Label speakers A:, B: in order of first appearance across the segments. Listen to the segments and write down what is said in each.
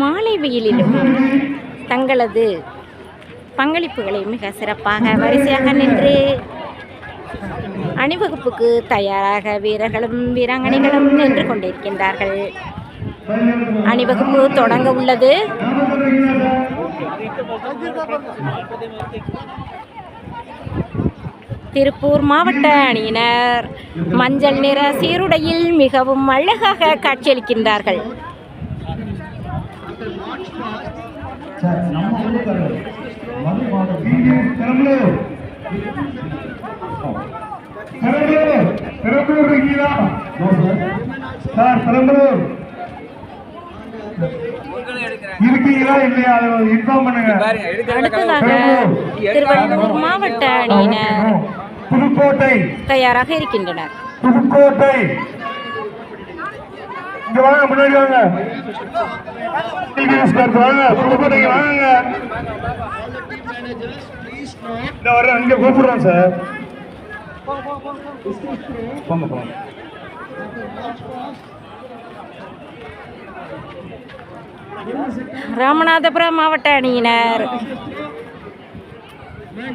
A: மாலை வெயிலிலும் தங்களது பங்களிப்புகளை மிக சிறப்பாக வரிசையாக நின்று அணிவகுப்புக்கு தயாராக வீரர்களும் வீராங்கனைகளும் நின்று கொண்டிருக்கின்றார்கள். அணிவகுப்பு தொடங்க உள்ளது. திருப்பூர் மாவட்ட அணியினர் மஞ்சள் நிற சீருடையில் மிகவும் அழகாக காட்சியளிக்கின்றார்கள்.
B: சார் நம்ம ஊருக்காரர் மது மாதம் பெரம்பலூர். பெரம்பலூர். பெரம்பலூர் இருக்கீங்களா? சார் பெரம்பலூர். இருக்கீங்களா இல்லையா? அதை இன்ஃபார்ம் பண்ணுங்க.
A: அடுத்ததாக திருவள்ளூர் மாவட்ட அணியினர்
B: புதுக்கோட்டை.
A: தயாராக இருக்கின்றனர்.
B: புதுக்கோட்டை. இங்க வாங்க முன்னாடி வாங்க. வாங்க புதுக்கோட்டைக்கு வாங்க. இந்த வர அங்க கூப்பிடுறோம் சார் போங்க போங்க.
A: ராமநாதபுரம் மாவட்ட அணியினர்.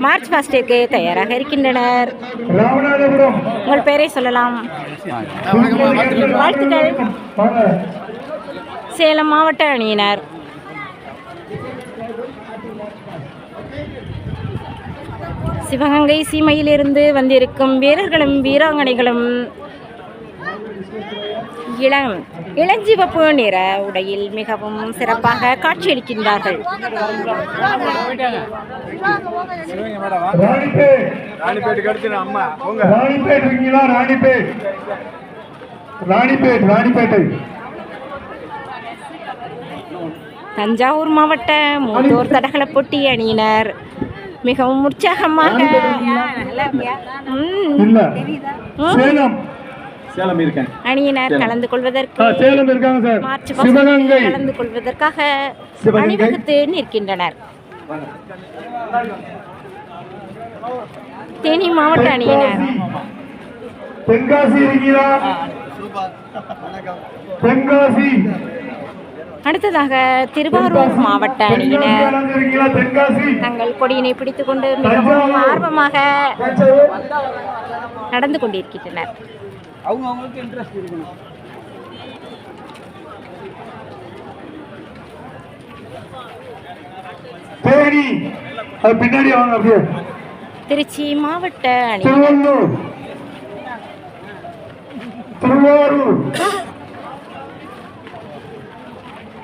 A: மார்ச் ஃபர்ஸ்டிற்கு தயாராக இருக்கின்றனர். உங்கள் பெயரை சொல்லலாம். வாழ்த்துக்கள். சேலம் மாவட்ட அணியினர். சிவகங்கை சீமையிலிருந்து வந்திருக்கும் வீரர்களும் வீராங்கனைகளும் இளம் இளஞ்சிவப்பு நிற உடையில் மிகவும் சிறப்பாக காட்சியளிக்கின்றார்கள்.
B: ராணிப்பேட்
C: ராணிப்பேட்டுக்கு அடுத்து நான் அம்மா போங்க.
B: ராணிப்பேட் இருக்கீங்களா ராணிப்பேட். ராணிப்பேட் ராணிப்பேட்டை.
A: தஞ்சாவூர் மாவட்ட மூத்தோர் தடகள போட்டி அணியினர். மிகவும் உற்சாகமாக ம்,
B: இல்ல.
A: ம்.
B: சேலம்
C: இருக்கேன்.
A: அணியினர் கலந்து கொள்வதற்கு
B: சேலம் இருக்காங்க சார்.
A: மார்ச்
B: சிவகங்கை.
A: கலந்து கொள்வதற்காக. அணிவகுத்து நிற்கின்றனர். தேனி மாவட்ட அணியினர்.
B: தென்காசி தென்காசி.
A: அடுத்ததாக திருவாரூர் மாவட்ட அணியினர். தங்கள் கொடியினை பிடித்துக்கொண்டு மிகவும் ஆர்வமாக நடந்து கொண்டிருக்கின்றனர்.
C: அவங்க அவங்களுக்கு இன்ட்ரெஸ்ட் இருக்கணும்
B: தேனி அது பின்னாடி வாங்க அப்படியே.
A: திருச்சி மாவட்ட அணியினர்
B: திருவள்ளூர். திருவாரூர்.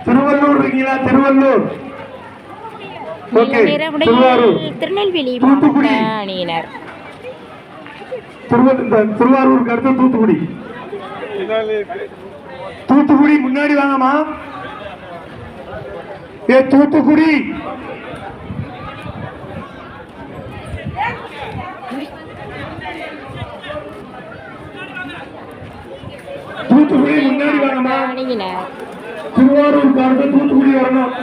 B: திருவள்ளூர் இருக்கீங்களா? திருவள்ளூர்.
A: திருநெல்வேலி. மாவட்ட அணியினர்.
B: திருவாரூருக்கு அடுத்து தூத்துக்குடி. தூத்துக்குடி முன்னாடி வாங்கம்மா. ஏ தூத்துக்குடி. தூத்துக்குடி முன்னாடி வாங்கம்மா. திருவாரூர் அடுத்து தூத்துக்குடி வரணும்.